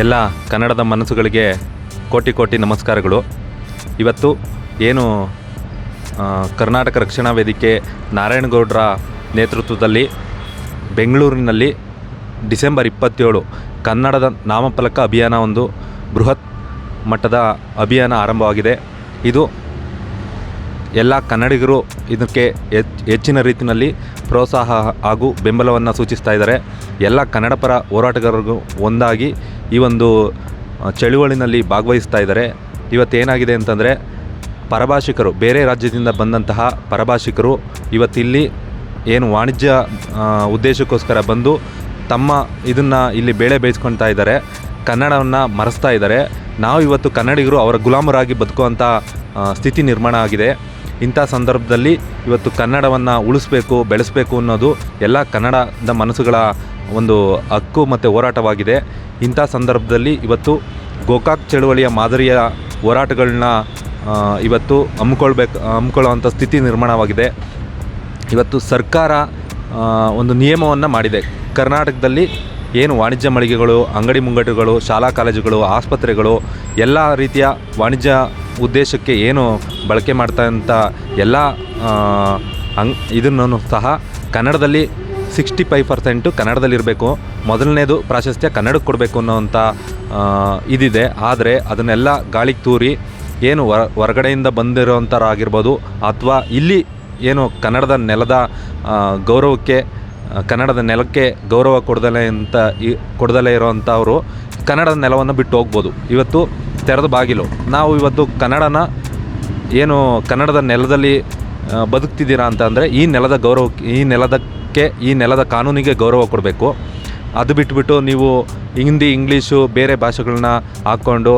ಎಲ್ಲ ಕನ್ನಡದ ಮನಸ್ಸುಗಳಿಗೆ ಕೋಟಿ ಕೋಟಿ ನಮಸ್ಕಾರಗಳು. ಇವತ್ತು ಏನು ಕರ್ನಾಟಕ ರಕ್ಷಣಾ ವೇದಿಕೆ ನಾರಾಯಣಗೌಡರ ನೇತೃತ್ವದಲ್ಲಿ ಬೆಂಗಳೂರಿನಲ್ಲಿ ಡಿಸೆಂಬರ್ ಇಪ್ಪತ್ತೇಳು ಕನ್ನಡದ ನಾಮಫಲಕ ಅಭಿಯಾನ ಒಂದು ಬೃಹತ್ ಮಟ್ಟದ ಅಭಿಯಾನ ಆರಂಭವಾಗಿದೆ. ಇದು ಎಲ್ಲ ಕನ್ನಡಿಗರು ಇದಕ್ಕೆ ಹೆಚ್- ಹೆಚ್ಚಿನ ರೀತಿಯಲ್ಲಿ ಪ್ರೋತ್ಸಾಹ ಹಾಗೂ ಬೆಂಬಲವನ್ನು ಸೂಚಿಸ್ತಾ ಇದ್ದಾರೆ. ಎಲ್ಲ ಕನ್ನಡ ಪರ ಹೋರಾಟಗಾರರಿಗೂ ಒಂದಾಗಿ ಈ ಒಂದು ಚಳುವಳಿನಲ್ಲಿ ಭಾಗವಹಿಸ್ತಾ ಇದ್ದಾರೆ. ಇವತ್ತೇನಾಗಿದೆ ಅಂತಂದರೆ, ಪರಭಾಷಿಕರು, ಬೇರೆ ರಾಜ್ಯದಿಂದ ಬಂದಂತಹ ಪರಭಾಷಿಕರು ಇವತ್ತಿಲ್ಲಿ ಏನು ವಾಣಿಜ್ಯ ಉದ್ದೇಶಕ್ಕೋಸ್ಕರ ಬಂದು ತಮ್ಮ ಇದನ್ನು ಇಲ್ಲಿ ಬೇಳೆ ಬೇಯಿಸ್ಕೊಳ್ತಾ ಇದ್ದಾರೆ. ಕನ್ನಡವನ್ನು ಮರೆಸ್ತಾ ಇದ್ದಾರೆ. ನಾವು ಇವತ್ತು ಕನ್ನಡಿಗರು ಅವರ ಗುಲಾಮರಾಗಿ ಬದುಕುವಂಥ ಸ್ಥಿತಿ ನಿರ್ಮಾಣ ಆಗಿದೆ. ಇಂಥ ಸಂದರ್ಭದಲ್ಲಿ ಇವತ್ತು ಕನ್ನಡವನ್ನು ಉಳಿಸ್ಬೇಕು, ಬೆಳೆಸಬೇಕು ಅನ್ನೋದು ಎಲ್ಲ ಕನ್ನಡದ ಮನಸ್ಸುಗಳ ಒಂದು ಹಕ್ಕು ಮತ್ತು ಹೋರಾಟವಾಗಿದೆ. ಇಂಥ ಸಂದರ್ಭದಲ್ಲಿ ಇವತ್ತು ಗೋಕಾಕ್ ಚಳುವಳಿಯ ಮಾದರಿಯ ಹೋರಾಟಗಳನ್ನ ಇವತ್ತು ಹಮ್ಮಿಕೊಳ್ಬೇಕು, ಹಮ್ಮಿಕೊಳ್ಳುವಂಥ ಸ್ಥಿತಿ ನಿರ್ಮಾಣವಾಗಿದೆ. ಇವತ್ತು ಸರ್ಕಾರ ಒಂದು ನಿಯಮವನ್ನು ಮಾಡಿದೆ. ಕರ್ನಾಟಕದಲ್ಲಿ ಏನು ವಾಣಿಜ್ಯ ಮಳಿಗೆಗಳು, ಅಂಗಡಿ ಮುಂಗಟ್ಟುಗಳು, ಶಾಲಾ ಕಾಲೇಜುಗಳು, ಆಸ್ಪತ್ರೆಗಳು, ಎಲ್ಲ ರೀತಿಯ ವಾಣಿಜ್ಯ ಉದ್ದೇಶಕ್ಕೆ ಏನು ಬಳಕೆ ಮಾಡ್ತಾ ಎಲ್ಲ ಅಂಗ್, ಇದನ್ನು ಸಹ ಕನ್ನಡದಲ್ಲಿ ಸಿಕ್ಸ್ಟಿ ಫೈವ್ ಪರ್ಸೆಂಟು ಕನ್ನಡದಲ್ಲಿರಬೇಕು. ಮೊದಲನೇದು ಪ್ರಾಶಸ್ತ್ಯ ಕನ್ನಡಕ್ಕೆ ಕೊಡಬೇಕು ಅನ್ನೋವಂಥ ಇದಿದೆ. ಆದರೆ ಅದನ್ನೆಲ್ಲ ಗಾಳಿಗೆ ತೂರಿ ಏನು ಹೊರ ಹೊರಗಡೆಯಿಂದ ಬಂದಿರೋಂಥರಾಗಿರ್ಬೋದು ಅಥವಾ ಇಲ್ಲಿ ಏನು ಕನ್ನಡದ ನೆಲದ ಗೌರವಕ್ಕೆ ಕನ್ನಡದ ನೆಲಕ್ಕೆ ಗೌರವ ಕೊಡದಲೇ ಅಂತ ಈ, ಕೊಡದಲೇ ಇರೋವಂಥವರು ಕನ್ನಡದ ನೆಲವನ್ನು ಬಿಟ್ಟು ಹೋಗ್ಬೋದು. ಇವತ್ತು ತೆರೆದ ಬಾಗಿಲು. ನಾವು ಇವತ್ತು ಕನ್ನಡನ ಏನು ಕನ್ನಡದ ನೆಲದಲ್ಲಿ ಬದುಕ್ತಿದ್ದೀರಾ ಅಂತ ಅಂದರೆ ಈ ನೆಲದ ಗೌರವಕ್ಕೆ, ಈ ನೆಲದಕ್ಕೆ ಈ ನೆಲದ ಕಾನೂನಿಗೆ ಗೌರವ ಕೊಡಬೇಕು. ಅದು ಬಿಟ್ಬಿಟ್ಟು ನೀವು ಹಿಂದಿ, ಇಂಗ್ಲೀಷು, ಬೇರೆ ಭಾಷೆಗಳನ್ನ ಹಾಕ್ಕೊಂಡು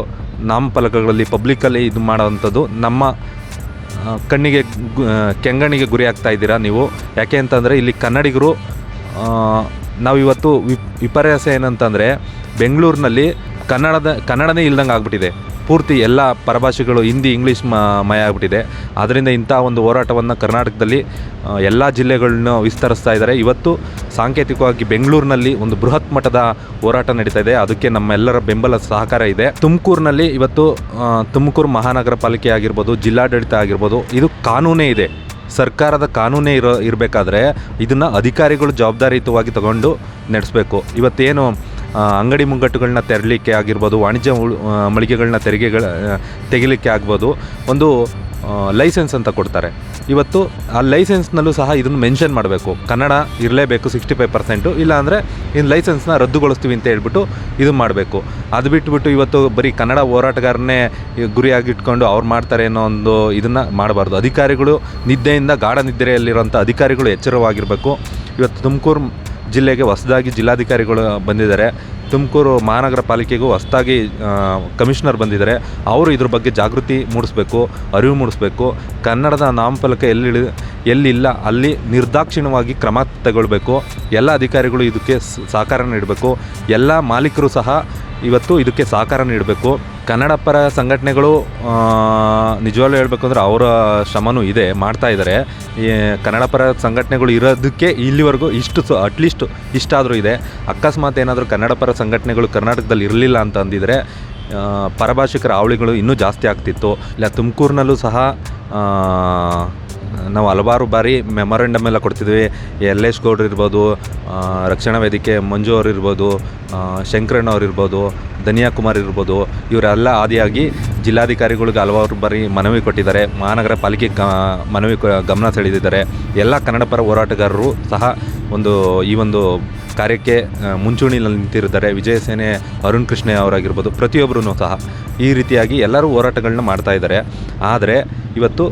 ನಾಮಫಲಕಗಳಲ್ಲಿ ಪಬ್ಲಿಕ್ಕಲ್ಲಿ ಇದು ಮಾಡೋವಂಥದ್ದು ನಮ್ಮ ಕಣ್ಣಿಗೆ ಕೆಂಗಣ್ಣಿಗೆ ಗುರಿ ಆಗ್ತಾ ಇದ್ದೀರಾ ನೀವು? ಯಾಕೆ ಅಂತಂದರೆ ಇಲ್ಲಿ ಕನ್ನಡಿಗರು ನಾವಿವತ್ತು ವಿಪ್, ವಿಪರ್ಯಾಸ ಏನಂತಂದರೆ ಬೆಂಗಳೂರಿನಲ್ಲಿ ಕನ್ನಡದ, ಕನ್ನಡನೇ ಇಲ್ದಂಗೆ ಆಗ್ಬಿಟ್ಟಿದೆ. ಪೂರ್ತಿ ಎಲ್ಲ ಪರಭಾಷೆಗಳು ಹಿಂದಿ, ಇಂಗ್ಲೀಷ್ ಮಯ ಆಗ್ಬಿಟ್ಟಿದೆ. ಆದ್ದರಿಂದ ಇಂಥ ಒಂದು ಹೋರಾಟವನ್ನು ಕರ್ನಾಟಕದಲ್ಲಿ ಎಲ್ಲ ಜಿಲ್ಲೆಗಳನ್ನ ವಿಸ್ತರಿಸ್ತಾ ಇದ್ದಾರೆ. ಇವತ್ತು ಸಾಂಕೇತಿಕವಾಗಿ ಬೆಂಗಳೂರಿನಲ್ಲಿ ಒಂದು ಬೃಹತ್ ಮಟ್ಟದ ಹೋರಾಟ ನಡೀತಾ ಇದೆ. ಅದಕ್ಕೆ ನಮ್ಮೆಲ್ಲರ ಬೆಂಬಲ ಸಹಕಾರ ಇದೆ. ತುಮಕೂರಿನಲ್ಲಿ ಇವತ್ತು ತುಮಕೂರು ಮಹಾನಗರ ಪಾಲಿಕೆ ಆಗಿರ್ಬೋದು, ಜಿಲ್ಲಾಡಳಿತ ಆಗಿರ್ಬೋದು, ಇದು ಕಾನೂನೇ ಇದೆ. ಸರ್ಕಾರದ ಕಾನೂನೇ ಇರೋ, ಇರಬೇಕಾದ್ರೆ ಇದನ್ನು ಅಧಿಕಾರಿಗಳು ಜವಾಬ್ದಾರಿಯುತವಾಗಿ ತಗೊಂಡು ನಡೆಸಬೇಕು. ಇವತ್ತೇನು ಅಂಗಡಿ ಮುಂಗಟ್ಟುಗಳನ್ನ ತೆರಲಿಕ್ಕೆ ಆಗಿರ್ಬೋದು, ವಾಣಿಜ್ಯ ಮಳಿಗೆಗಳನ್ನ ತೆರಿಗೆಗಳ ತೆಗಿಲಿಕ್ಕೆ ಆಗ್ಬೋದು, ಒಂದು ಲೈಸೆನ್ಸ್ ಅಂತ ಕೊಡ್ತಾರೆ. ಇವತ್ತು ಆ ಲೈಸೆನ್ಸ್ನಲ್ಲೂ ಸಹ ಇದನ್ನು ಮೆನ್ಷನ್ ಮಾಡಬೇಕು. ಕನ್ನಡ ಇರಲೇಬೇಕು ಸಿಕ್ಸ್ಟಿ ಫೈವ್ ಪರ್ಸೆಂಟು, ಇಲ್ಲಾಂದರೆ ಇನ್ನು ಲೈಸೆನ್ಸ್ನ ರದ್ದುಗೊಳಿಸ್ತೀವಿ ಅಂತ ಹೇಳ್ಬಿಟ್ಟು ಇದು ಮಾಡಬೇಕು. ಅದು ಬಿಟ್ಬಿಟ್ಟು ಇವತ್ತು ಬರೀ ಕನ್ನಡ ಹೋರಾಟಗಾರನೇ ಗುರಿಯಾಗಿಟ್ಕೊಂಡು ಅವ್ರು ಮಾಡ್ತಾರೆ ಅನ್ನೋ ಒಂದು ಇದನ್ನು ಮಾಡಬಾರ್ದು. ಅಧಿಕಾರಿಗಳು ನಿದ್ದೆಯಿಂದ ಗಾಢ ನಿದ್ರೆಯಲ್ಲಿರುವಂಥ ಅಧಿಕಾರಿಗಳು ಎಚ್ಚರವಾಗಿರಬೇಕು. ಇವತ್ತು ತುಮಕೂರು ಜಿಲ್ಲೆಗೆ ಹೊಸದಾಗಿ ಜಿಲ್ಲಾಧಿಕಾರಿಗಳು ಬಂದಿದ್ದಾರೆ. ತುಮಕೂರು ಮಹಾನಗರ ಪಾಲಿಕೆಗೂ ಹೊಸದಾಗಿ ಕಮಿಷನರ್ ಬಂದಿದ್ದಾರೆ. ಅವರು ಇದ್ರ ಬಗ್ಗೆ ಜಾಗೃತಿ ಮೂಡಿಸ್ಬೇಕು, ಅರಿವು ಮೂಡಿಸ್ಬೇಕು. ಕನ್ನಡದ ನಾಮಫಲಕ ಎಲ್ಲಿ ಎಲ್ಲಿಲ್ಲ ಅಲ್ಲಿ ನಿರ್ದಾಕ್ಷಿಣ್ಯವಾಗಿ ಕ್ರಮ ತಗೊಳ್ಬೇಕು. ಎಲ್ಲ ಅಧಿಕಾರಿಗಳು ಇದಕ್ಕೆ ಸಹಕಾರ ನೀಡಬೇಕು. ಎಲ್ಲ ಮಾಲೀಕರು ಸಹ ಇವತ್ತು ಇದಕ್ಕೆ ಸಹಕಾರ ನೀಡಬೇಕು. ಕನ್ನಡ ಪರ ಸಂಘಟನೆಗಳು ನಿಜವಾಗ್ಲೂ ಹೇಳಬೇಕು ಅಂದರೆ ಅವರ ಶ್ರಮನೂ ಇದೆ, ಮಾಡ್ತಾ ಇದ್ದಾರೆ. ಕನ್ನಡ ಪರ ಸಂಘಟನೆಗಳು ಇರೋದಕ್ಕೆ ಇಲ್ಲಿವರೆಗೂ ಇಷ್ಟು ಸೊ ಅಟ್ಲೀಸ್ಟ್ ಇಷ್ಟಾದರೂ ಇದೆ. ಅಕಸ್ಮಾತ್ ಏನಾದರೂ ಕನ್ನಡ ಪರ ಸಂಘಟನೆಗಳು ಕರ್ನಾಟಕದಲ್ಲಿ ಇರಲಿಲ್ಲ ಅಂತ ಅಂದಿದ್ರೆ ಪರಭಾಷಿಕರ ಅವಳಿಗಳು ಇನ್ನೂ ಜಾಸ್ತಿ ಆಗ್ತಿತ್ತು. ಇಲ್ಲ, ತುಮಕೂರಿನಲ್ಲೂ ಸಹ ನಾವು ಹಲವಾರು ಬಾರಿ ಮೆಮೊರಂಡಮ್ ಎಲ್ಲ ಕೊಡ್ತಿದ್ವಿ. ಯಲ್ಲೇಶ್ ಗೌಡ್ರು ಇರ್ಬೋದು ರಕ್ಷಣಾ ವೇದಿಕೆ ಮಂಜು ಅವ್ರು ಇರ್ಬೋದು ಶಂಕರಣ್ಣ ಅವ್ರು ಇರ್ಬೋದು, ಧನಿಯಾ ಕುಮಾರ್ ಇರ್ಬೋದು, ಇವರೆಲ್ಲ ಆದಿಯಾಗಿ ಜಿಲ್ಲಾಧಿಕಾರಿಗಳಿಗೆ ಹಲವಾರು ಬಾರಿ ಮನವಿ ಕೊಟ್ಟಿದ್ದಾರೆ. ಮಹಾನಗರ ಪಾಲಿಕೆ ಗ, ಮನವಿ ಗಮನ ಸೆಳೆದಿದ್ದಾರೆ. ಎಲ್ಲ ಕನ್ನಡಪರ ಹೋರಾಟಗಾರರು ಸಹ ಒಂದು, ಈ ಒಂದು ಕಾರ್ಯಕ್ಕೆ ಮುಂಚೂಣಿಯಲ್ಲಿ ನಿಂತಿರ್ತಾರೆ ವಿಜಯಸೇನೆ, ಅರುಣ್ ಕೃಷ್ಣ ಅವರಾಗಿರ್ಬೋದು ಪ್ರತಿಯೊಬ್ಬರೂ ಸಹ ಈ ರೀತಿಯಾಗಿ ಎಲ್ಲರೂ ಹೋರಾಟಗಳನ್ನ ಮಾಡ್ತಾ ಇದ್ದಾರೆ. ಆದರೆ, ಇವತ್ತು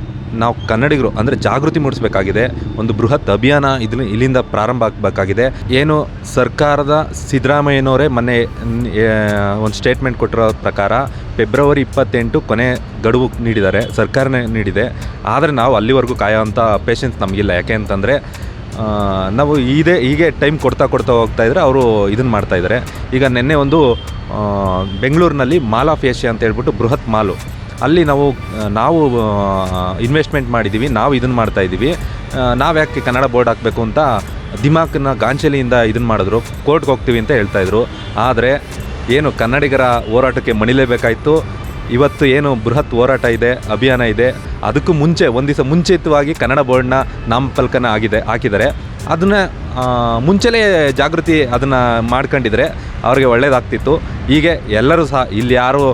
ನಾವು ಕನ್ನಡಿಗರು ಅಂದರೆ ಜಾಗೃತಿ ಮೂಡಿಸಬೇಕಾಗಿದೆ. ಒಂದು ಬೃಹತ್ ಅಭಿಯಾನ ಇದನ್ನ ಇಲ್ಲಿಂದ ಪ್ರಾರಂಭ ಆಗಬೇಕಾಗಿದೆ. ಏನು ಸರ್ಕಾರದ ಸಿದ್ದರಾಮಯ್ಯನವರೇ ಮೊನ್ನೆ ಒಂದು ಸ್ಟೇಟ್ಮೆಂಟ್ ಕೊಟ್ಟಿರೋ ಪ್ರಕಾರ ಫೆಬ್ರವರಿ ಇಪ್ಪತ್ತೆಂಟು ಕೊನೆ ಗಡುವು ನೀಡಿದ್ದಾರೆ, ಸರ್ಕಾರನೇ ನೀಡಿದೆ. ಆದರೆ ನಾವು ಅಲ್ಲಿವರೆಗೂ ಕಾಯೋವಂಥ ಪೇಷನ್ಸ್ ನಮಗಿಲ್ಲ. ಯಾಕೆ ಅಂತಂದರೆ ನಾವು ಇದೇ ಹೀಗೆ ಟೈಮ್ ಕೊಡ್ತಾ ಕೊಡ್ತಾ ಹೋಗ್ತಾ ಇದ್ದರೆ ಅವರು ಇದನ್ನು ಮಾಡ್ತಾಯಿದ್ದಾರೆ ಈಗ ನಿನ್ನೆ ಒಂದು ಬೆಂಗಳೂರಿನಲ್ಲಿ ಮಾಲ್ ಆಫ್ ಏಷ್ಯಾ ಅಂತ ಹೇಳ್ಬಿಟ್ಟು ಬೃಹತ್ ಮಾಲು ಅಲ್ಲಿ ನಾವು ನಾವು ಇನ್ವೆಸ್ಟ್ಮೆಂಟ್ ಮಾಡಿದ್ದೀವಿ ನಾವು ಇದನ್ನು ಮಾಡ್ತಾ ಇದ್ದೀವಿ ನಾವು ಯಾಕೆ ಕನ್ನಡ ಬೋರ್ಡ್ ಹಾಕಬೇಕು ಅಂತ ದಿಮಾಕನ್ನ ಗಾಂಚಲಿಯಿಂದ ಇದನ್ನು ಮಾಡಿದ್ರು, ಕೋರ್ಟ್ಗೆ ಹೋಗ್ತೀವಿ ಅಂತ ಹೇಳ್ತಾಯಿದ್ರು ಆದರೆ ಏನು ಕನ್ನಡಿಗರ ಹೋರಾಟಕ್ಕೆ ಮಣಿಲೇಬೇಕಾಯಿತು. ಇವತ್ತು ಏನು ಬೃಹತ್ ಹೋರಾಟ ಇದೆ, ಅಭಿಯಾನ ಇದೆ. ಅದಕ್ಕೂ ಮುಂಚೆ, ಒಂದು ದಿವಸ ಮುಂಚಿತವಾಗಿ ಕನ್ನಡ ಬೋರ್ಡ್ನ ನಾಮಫಲಕನ ಆಗಿದೆ, ಹಾಕಿದ್ದಾರೆ. ಅದನ್ನು ಮುಂಚೆಲೇ ಜಾಗೃತಿ ಅದನ್ನು ಮಾಡ್ಕೊಂಡಿದ್ರೆ ಅವ್ರಿಗೆ ಒಳ್ಳೆಯದಾಗ್ತಿತ್ತು ಹೀಗೆ ಎಲ್ಲರೂ ಸಹ, ಇಲ್ಲಿ ಯಾರು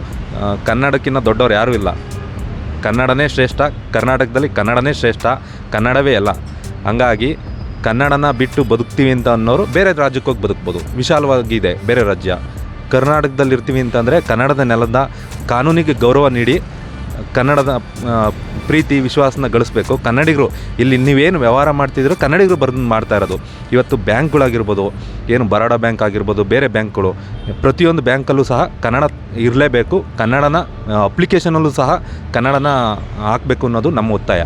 ಕನ್ನಡಕ್ಕಿಂತ ದೊಡ್ಡವ್ರು ಯಾರೂ ಇಲ್ಲ. ಕನ್ನಡನೇ ಶ್ರೇಷ್ಠ, ಕರ್ನಾಟಕದಲ್ಲಿ ಕನ್ನಡನೇ ಶ್ರೇಷ್ಠ, ಕನ್ನಡವೇ ಎಲ್ಲ ಹಂಗಾಗಿ ಕನ್ನಡನ ಬಿಟ್ಟು ಬದುಕ್ತೀವಿ ಅಂತ ಅನ್ನೋರು ಬೇರೆ ರಾಜ್ಯಕ್ಕೆ ಹೋಗಿ ಬದುಕ್ಬೋದು. ವಿಶಾಲವಾಗಿದೆ ಬೇರೆ ರಾಜ್ಯ. ಕರ್ನಾಟಕದಲ್ಲಿ ಇರ್ತೀವಿ ಅಂತಂದರೆ ಕನ್ನಡದ ನೆಲದ ಕಾನೂನಿಗೆ ಗೌರವ ನೀಡಿ ಕನ್ನಡದ ಪ್ರೀತಿ, ವಿಶ್ವಾಸನ ಗಳಿಸ್ಬೇಕು. ಕನ್ನಡಿಗರು ಇಲ್ಲಿ ನೀವೇನು ವ್ಯವಹಾರ ಮಾಡ್ತಿದ್ರು ಕನ್ನಡಿಗರು ಬರೆದು ಮಾಡ್ತಾ ಇರೋದು. ಇವತ್ತು ಬ್ಯಾಂಕ್ಗಳಾಗಿರ್ಬೋದು, ಏನು ಬರೋಡ ಬ್ಯಾಂಕ್ ಆಗಿರ್ಬೋದು, ಬೇರೆ ಬ್ಯಾಂಕ್ಗಳು, ಪ್ರತಿಯೊಂದು ಬ್ಯಾಂಕಲ್ಲೂ ಸಹ ಕನ್ನಡ ಇರಲೇಬೇಕು. ಕನ್ನಡನ ಅಪ್ಲಿಕೇಶನಲ್ಲೂ ಸಹ ಕನ್ನಡನ ಹಾಕಬೇಕು ಅನ್ನೋದು ನಮ್ಮ ಒತ್ತಾಯ.